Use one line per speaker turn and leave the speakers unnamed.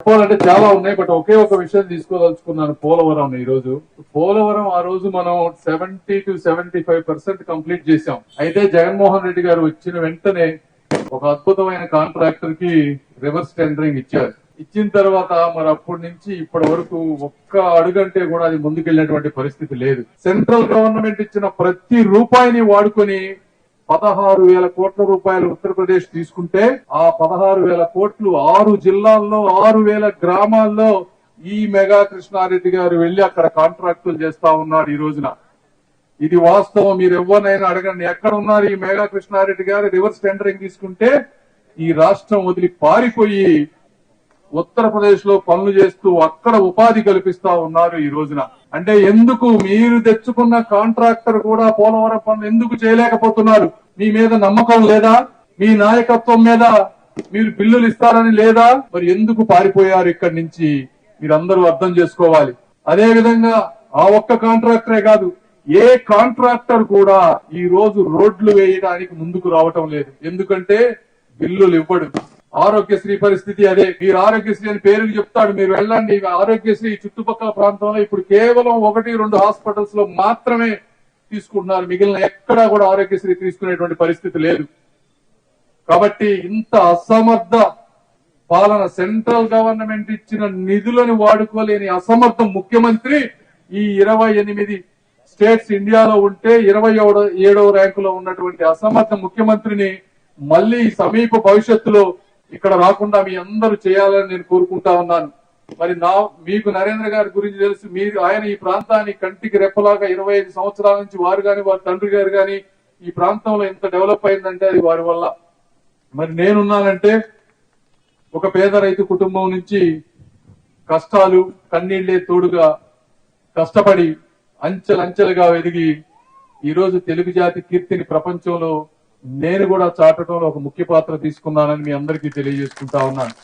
చెప్పాలంటే చాలా ఉన్నాయి బట్ ఒకే ఒక విషయం తీసుకోదలుచుకున్నాను పోలవరం ఈ రోజు పోలవరం ఆ రోజు మనం seventy two seventy five percent complete చేశాం. అయితే జగన్మోహన్ రెడ్డి గారు వచ్చిన వెంటనే ఒక అద్భుతమైన కాంట్రాక్టర్కి రివర్స్ టెండరింగ్ ఇచ్చారు. ఇచ్చిన తర్వాత మరి అప్పటి నుంచి ఇప్పటి వరకు ఒక్క అడుగంటే కూడా అది ముందుకెళ్ళినటువంటి పరిస్థితి లేదు. సెంట్రల్ గవర్నమెంట్ ఇచ్చిన ప్రతి రూపాయిని వాడుకొని పదహారు వేల కోట్ల రూపాయలు ఉత్తరప్రదేశ్ తీసుకుంటే ఆ పదహారు వేల కోట్లు ఆరు జిల్లాల్లో ఆరు వేల గ్రామాల్లో ఈ మెగా కృష్ణారెడ్డి గారు వెళ్ళి అక్కడ కాంట్రాక్టులు చేస్తా ఉన్నారు ఈ రోజున. ఇది వాస్తవం మీరు ఎవరినైనా అడగండి. ఎక్కడ ఉన్నారు ఈ మెగా కృష్ణారెడ్డి గారు? రివర్స్ టెండరింగ్ తీసుకుంటే ఈ రాష్ట్రం వదిలి పారిపోయి ఉత్తరప్రదేశ్లో పనులు చేస్తూ అక్కడ ఉపాధి కల్పిస్తా ఉన్నారు ఈ రోజున. అంటే ఎందుకు మీరు తెచ్చుకున్న కాంట్రాక్టర్ కూడా పోలవరం పనులు ఎందుకు చేయలేకపోతున్నారు? మీ మీద నమ్మకం లేదా? మీ నాయకత్వం మీద మీరు బిల్లులు ఇస్తారని లేదా? మరి ఎందుకు పారిపోయారు ఇక్కడి నుంచి? మీరందరూ అర్థం చేసుకోవాలి. అదే విధంగా ఆ ఒక్క కాంట్రాక్టరే కాదు ఏ కాంట్రాక్టర్ కూడా ఈ రోజు రోడ్లు వేయడానికి ముందుకు రావటం లేదు. ఎందుకంటే బిల్లులు ఇవ్వడు. ఆరోగ్యశ్రీ పరిస్థితి అదే. మీరు ఆరోగ్యశ్రీ అని పేరు చెప్తాడు. మీరు వెళ్ళండి. ఆరోగ్యశ్రీ చుట్టుపక్కల ప్రాంతంలో ఇప్పుడు కేవలం ఒకటి రెండు హాస్పిటల్స్లో మాత్రమే తీసుకుంటున్నారు. మిగిలిన ఎక్కడా కూడా ఆరోగ్యశ్రీ తీసుకునేటువంటి పరిస్థితి లేదు. కాబట్టి ఇంత అసమర్థ పాలన సెంట్రల్ గవర్నమెంట్ ఇచ్చిన నిధులను వాడుకోలేని అసమర్థ ముఖ్యమంత్రి ఈ ఇరవై ఎనిమిది స్టేట్స్ ఇండియాలో ఉంటే ఇరవై ఏడవ ర్యాంకులో ఉన్నటువంటి అసమర్థ ముఖ్యమంత్రిని మళ్ళీ సమీప భవిష్యత్తులో ఇక్కడ రాకుండా మీ అందరూ చేయాలని నేను కోరుకుంటా ఉన్నాను. మరి నా మీకు నరేంద్ర గారి గురించి తెలుసు మీరు ఆయన ఈ ప్రాంతాన్ని కంటికి రెప్పలాగా ఇరవై ఐదు సంవత్సరాల నుంచి వారు గాని వారి తండ్రి గారు గాని ఈ ప్రాంతంలో ఇంత డెవలప్ అయిందంటే అది వారి వల్ల. మరి నేనున్నానంటే ఒక పేద రైతు కుటుంబం నుంచి కష్టాలు కన్నీళ్ళే తోడుగా కష్టపడి అంచెలంచెలుగా ఎదిగి ఈరోజు తెలుగు జాతి కీర్తిని ప్రపంచంలో నేను కూడా చాటడంలో ఒక ముఖ్య పాత్ర తీసుకున్నానని మీ అందరికీ తెలియజేసుకుంటా ఉన్నాను.